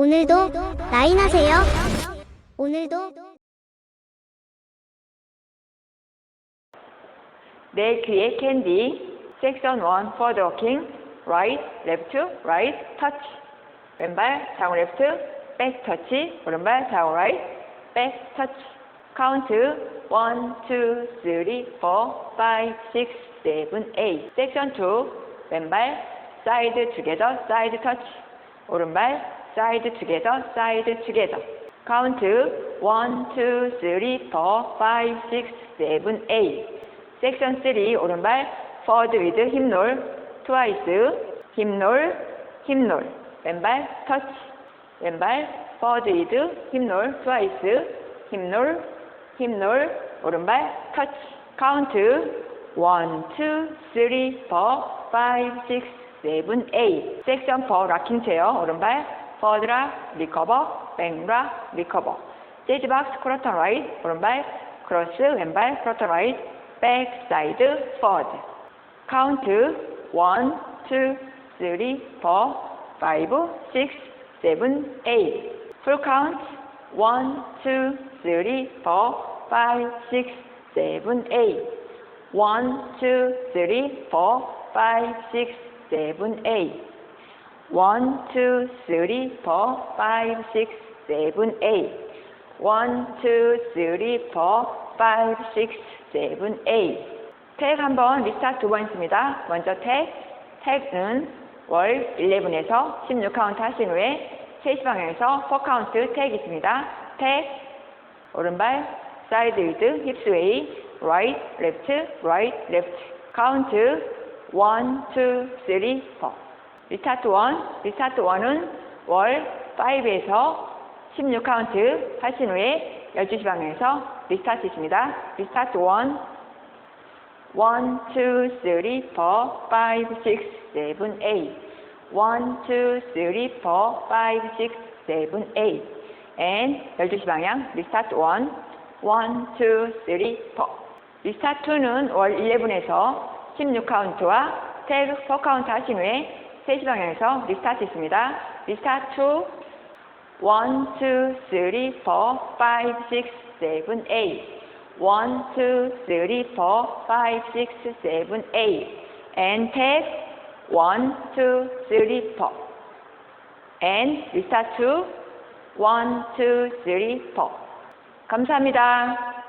오늘도 라인하세요. 오늘도 내 귀에 캔디 섹션 1 forward walking right left right touch 왼발 좌우 left back touch 오른발 좌우 right back touch count 1 2 3 4 5 6 7 8 section 2 왼발 side together side touch 오른발 side together side together count 1 2 3 4 5 6 7 8 섹션 3 오른발 forward with 힙롤 twice 힙롤 힙롤 왼발 터치 왼발 forward with 힙롤 twice 힙롤 힙롤 오른발 터치 카운트 1 2 3 4 5 6 7 8 섹션 4 락킹 체어 오른발 락 리커버 백락 리커버 재즈 박 스 크로턴 라이트 오른발 크로스 왼발 크로턴 라이트 back side forward. Count 1, 2, 3, 4, 5, 6, 7, 8. Full count 1, 2, 3, 4, 5, 6, 7, 8. 1, 2, 3, 4, 5, 6, 7, 8. 1, 2, 3, 4, 5, 6, 7, 8. 1, 2, 3, 4, 5, 6, 7, 8. 택 한번 리스타트 두 번 있습니다. 먼저 택, 택은 월 11에서 16카운트 하신 후에 3시 방향에서 4카운트 택 있습니다. 택, 오른발, 사이드 위드, 힙스 웨이, right, left, right, left. 카운트 1, 2, 3, 4. 리스타트 1, 리스타트 1은 월 5에서 16카운트 하신 후에 12시 방향에서 리스타트 있습니다. 리스타트 1, 1, 2, 3, 4, 5, 6, 7, 8. 1, 2, 3, 4, 5, 6, 7, 8. And 12시 방향 리스타트 1, 1, 2, 3, 4. 리스타트 2는 월 11에서 16카운트와 태그 4카운트 하신 후에 3시 방향에서 리스타트 있습니다. 리스타트 2, 1, 2, 3, 4, 5, 6, 7, 8. 1, 2, 3, 4, 5, 6, 7, 8. And tap 1, 2, 3, 4. And to 1, 2, 3, 4. 감사합니다.